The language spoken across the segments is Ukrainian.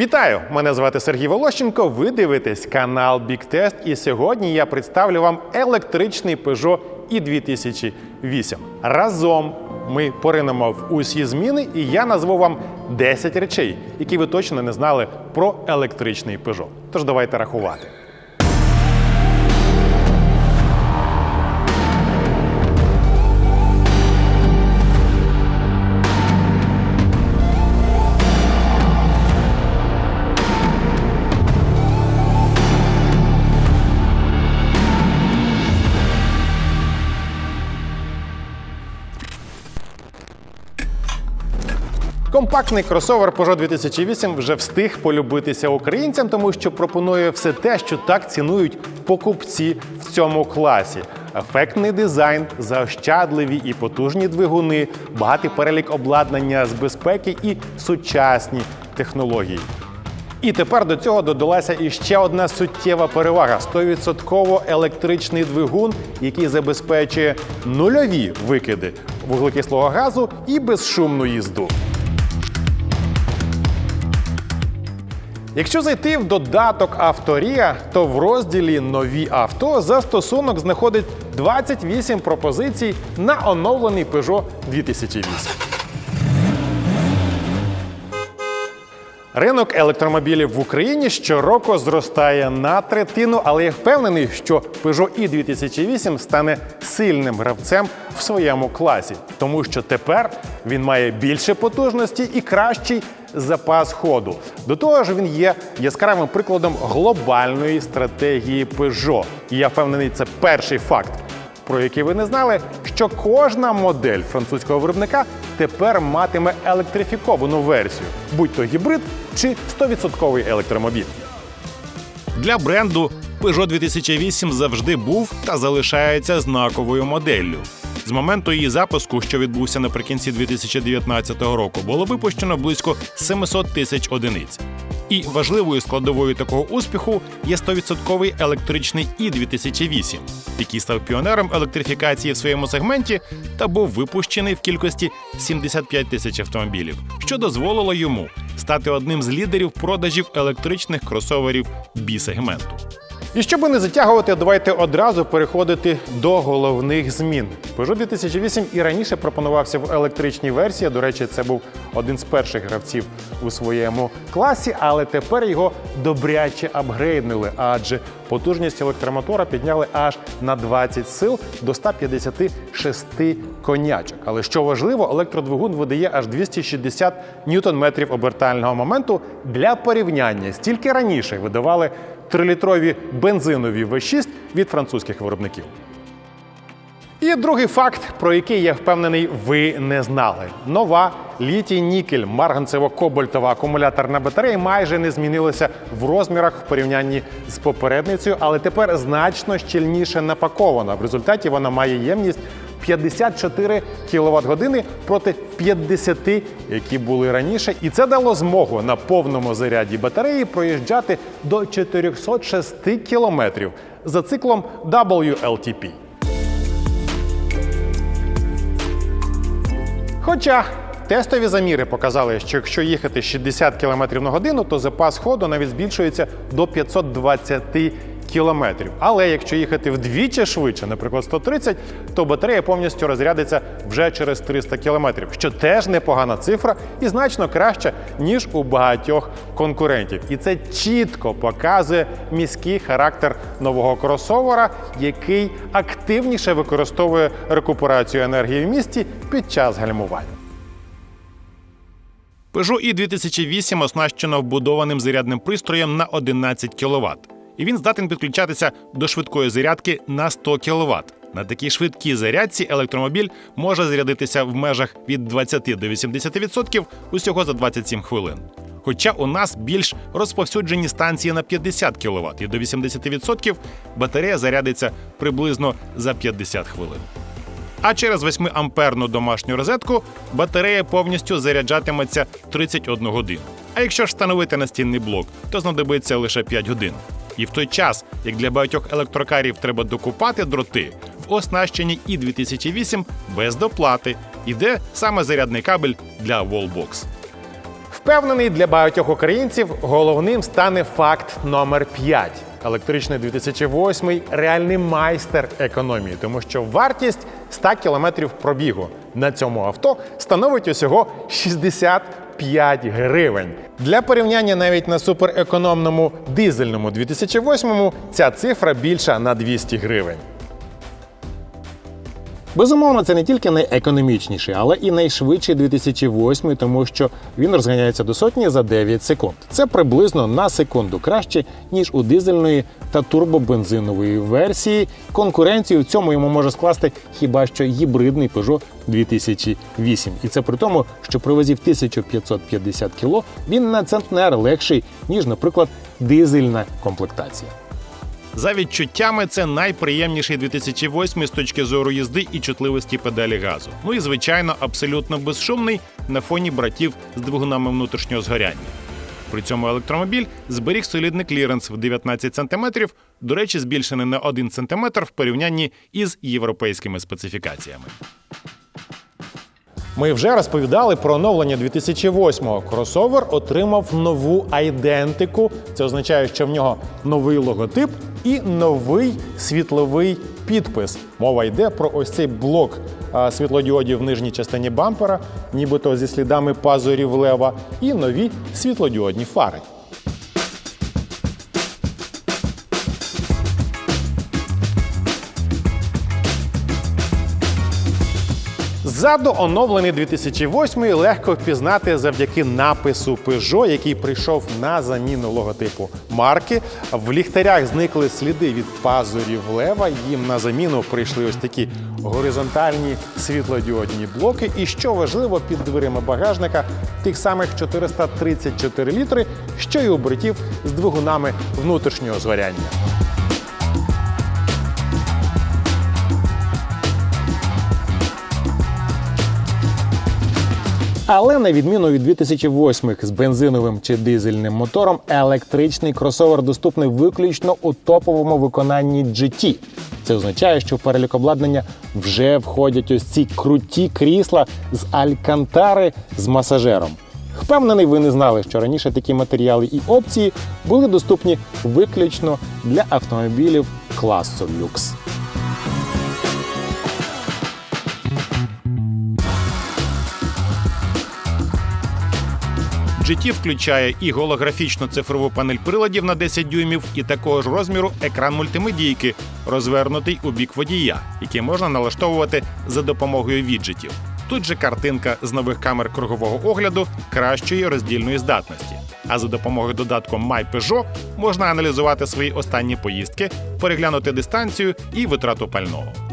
Вітаю! Мене звати Сергій Волощенко. Ви дивитесь канал Test. І сьогодні я представлю вам електричний Peugeot і 2008. Разом ми поринемо в усі зміни, і я назву вам 10 речей, які ви точно не знали про електричний Peugeot. Тож давайте рахувати. Компактний кросовер Peugeot 2008 вже встиг полюбитися українцям, тому що пропонує все те, що так цінують покупці в цьому класі. Ефектний дизайн, заощадливі і потужні двигуни, багатий перелік обладнання з безпеки і сучасні технології. І тепер до цього додалася іще одна суттєва перевага: 100% електричний двигун, який забезпечує нульові викиди вуглекислого газу і безшумну їзду. Якщо зайти в додаток Авторія, то в розділі Нові авто застосунок знаходить 28 пропозицій на оновлений Peugeot 2008. Ринок електромобілів в Україні щороку зростає на третину, але я впевнений, що Peugeot i 2008 стане сильним гравцем в своєму класі, тому що тепер він має більше потужності і кращий запас ходу. До того ж, він є яскравим прикладом глобальної стратегії Peugeot. І я впевнений, це перший факт про який ви не знали, що кожна модель французького виробника тепер матиме електрифіковану версію, будь то гібрид чи 100% електромобіль. Для бренду Peugeot 2008 завжди був та залишається знаковою моделлю. З моменту її запуску, що відбувся наприкінці 2019 року, було випущено близько 700 тисяч одиниць. І важливою складовою такого успіху є 100% електричний і 2008, який став піонером електрифікації в своєму сегменті та був випущений в кількості 75 тисяч автомобілів, що дозволило йому стати одним з лідерів продажів електричних кросоверів B-сегменту. І щоб не затягувати, давайте одразу переходити до головних змін. Peugeot 2008 і раніше пропонувався в електричній версії. До речі, це був один з перших гравців у своєму класі, але тепер його добряче апгрейднули, адже потужність електромотора підняли аж на 20 сил до 156 конячок. Але що важливо, електродвигун видає аж 260 ньютон-метрів обертального моменту. Для порівняння стільки раніше видавали трилітрові бензинові В6 від французьких виробників. І другий факт, про який я впевнений, ви не знали: нова літій нікель марганцево-кобальтова акумуляторна батарея майже не змінилася в розмірах в порівнянні з попередницею, але тепер значно щільніше напакована. В результаті вона має ємність 54 кВт години проти 50, які були раніше, і це дало змогу на повному заряді батареї проїжджати до 406 км за циклом WLTP. Хоча тестові заміри показали, що якщо їхати 60 км на годину, то запас ходу навіть збільшується до 520 км. Але якщо їхати вдвічі швидше, наприклад, 130, то батарея повністю розрядиться вже через 300 км, що теж непогана цифра і значно краще, ніж у багатьох конкурентів. І це чітко показує міський характер нового кросовера, який активніше використовує рекуперацію енергії в місті під час гальмувань. Peugeot i 2008 оснащено вбудованим зарядним пристроєм на 11 кВт. І він здатен підключатися до швидкої зарядки на 100 кВт. На такій швидкій зарядці електромобіль може зарядитися в межах від 20 до 80% усього за 27 хвилин. Хоча у нас більш розповсюджені станції на 50 кВт і до 80% батарея зарядиться приблизно за 50 хвилин. А через 8-амперну домашню розетку батарея повністю заряджатиметься 31 годину. А якщо ж встановити настінний блок, то знадобиться лише 5 годин. І в той час, як для багатьох електрокарів треба докупати дроти, в оснащенні і 2008 без доплати іде саме зарядний кабель для Wallbox. Впевнений, для багатьох українців головним стане факт номер 5. Електричний 2008 реальний майстер економії, тому що вартість 100 кілометрів пробігу на цьому авто становить усього 65 гривень. Для порівняння навіть на суперекономному дизельному 2008 ця цифра більша на 200 гривень. Безумовно, це не тільки найекономічніший, але і найшвидший 2008, тому що він розганяється до сотні за 9 секунд. Це приблизно на секунду краще, ніж у дизельної та турбобензинової версії. Конкуренцію в цьому йому може скласти хіба що гібридний Peugeot 2008. І це при тому, що при вазі в 1550 кг він на центнер легший, ніж, наприклад, дизельна комплектація. За відчуттями, це найприємніший 2008 з точки зору їзди і чутливості педалі газу. Ну і звичайно, абсолютно безшумний на фоні братів з двигунами внутрішнього згоряння. При цьому електромобіль зберіг солідний кліренс в 19 см, до речі, збільшений на 1 см в порівнянні із європейськими специфікаціями. Ми вже розповідали про оновлення 2008-го. Кросовер отримав нову айдентику. Це означає, що в нього новий логотип і новий світловий підпис. Мова йде про ось цей блок світлодіодів в нижній частині бампера, нібито зі слідами пазурів лева, і нові світлодіодні фари. Ззаду оновлений 2008 легко впізнати завдяки напису Peugeot, який прийшов на заміну логотипу марки. В ліхтарях зникли сліди від пазурів лева. Їм на заміну прийшли ось такі горизонтальні світлодіодні блоки. І що важливо, під дверима багажника тих самих 434 літри, що й у бритів з двигунами внутрішнього згоряння. Але на відміну від 2008-х з бензиновим чи дизельним мотором, електричний кросовер доступний виключно у топовому виконанні GT. Це означає, що в перелік обладнання вже входять ось ці круті крісла з алькантари з масажером. Впевнений, ви не знали, що раніше такі матеріали і опції були доступні виключно для автомобілів класу люкс. GT включає і голографічну цифрову панель приладів на 10 дюймів, і такого ж розміру екран мультимедійки, розвернутий у бік водія, який можна налаштовувати за допомогою віджитів. Тут же картинка з нових камер кругового огляду кращої роздільної здатності. А за допомогою додатку My Peugeot можна аналізувати свої останні поїздки, переглянути дистанцію і витрату пального.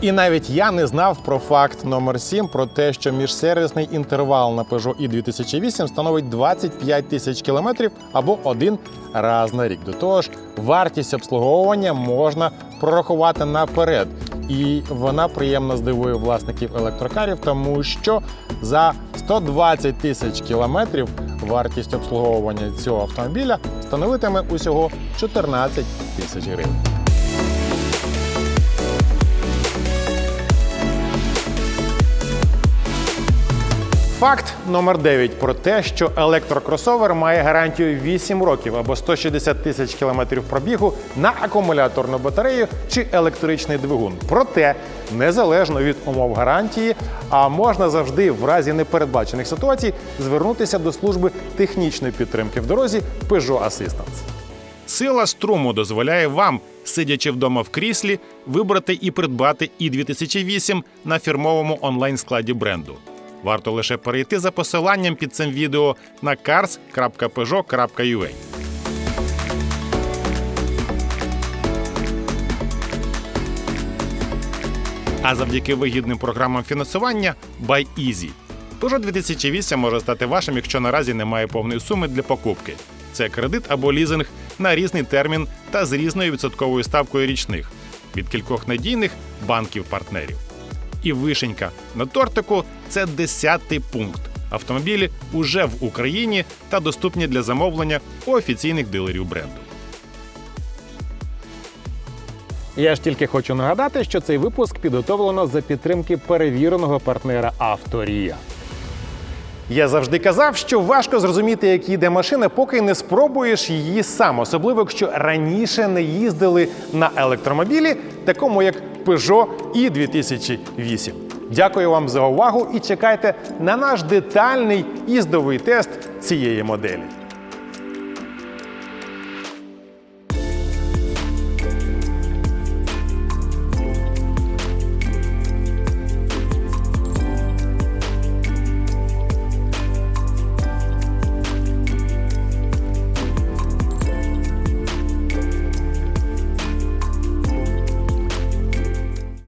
І навіть я не знав про факт номер 7 про те, що міжсервісний інтервал на Peugeot i 2008 становить 25 тисяч кілометрів або один раз на рік. До того ж, вартість обслуговування можна прорахувати наперед. І вона приємно здивує власників електрокарів, тому що за 120 тисяч кілометрів вартість обслуговування цього автомобіля становитиме усього 14 тисяч гривень. Факт номер 9 про те, що електрокросовер має гарантію 8 років або 160 тисяч кілометрів пробігу на акумуляторну батарею чи електричний двигун. Проте, незалежно від умов гарантії, а можна завжди в разі непередбачених ситуацій звернутися до служби технічної підтримки в дорозі Peugeot Assistance. Сила струму дозволяє вам, сидячи вдома в кріслі, вибрати і придбати і 2008 на фірмовому онлайн-складі бренду. Варто лише перейти за посиланням під цим відео на cars.peugeot.ua. А завдяки вигідним програмам фінансування Buy Easy. Peugeot 2008 може стати вашим, якщо наразі немає повної суми для покупки. Це кредит або лізинг на різний термін та з різною відсотковою ставкою річних від кількох надійних банків-партнерів. І вишенька на тортику це десятий пункт. Автомобілі уже в Україні та доступні для замовлення у офіційних дилерів бренду. Я ж тільки хочу нагадати, що цей випуск підготовлено за підтримки перевіреного партнера Авторія. Я завжди казав, що важко зрозуміти, як їде машина, поки не спробуєш її сам, особливо якщо раніше не їздили на електромобілі, такому як Peugeot і 2008. Дякую вам за увагу і чекайте на наш детальний їздовий тест цієї моделі.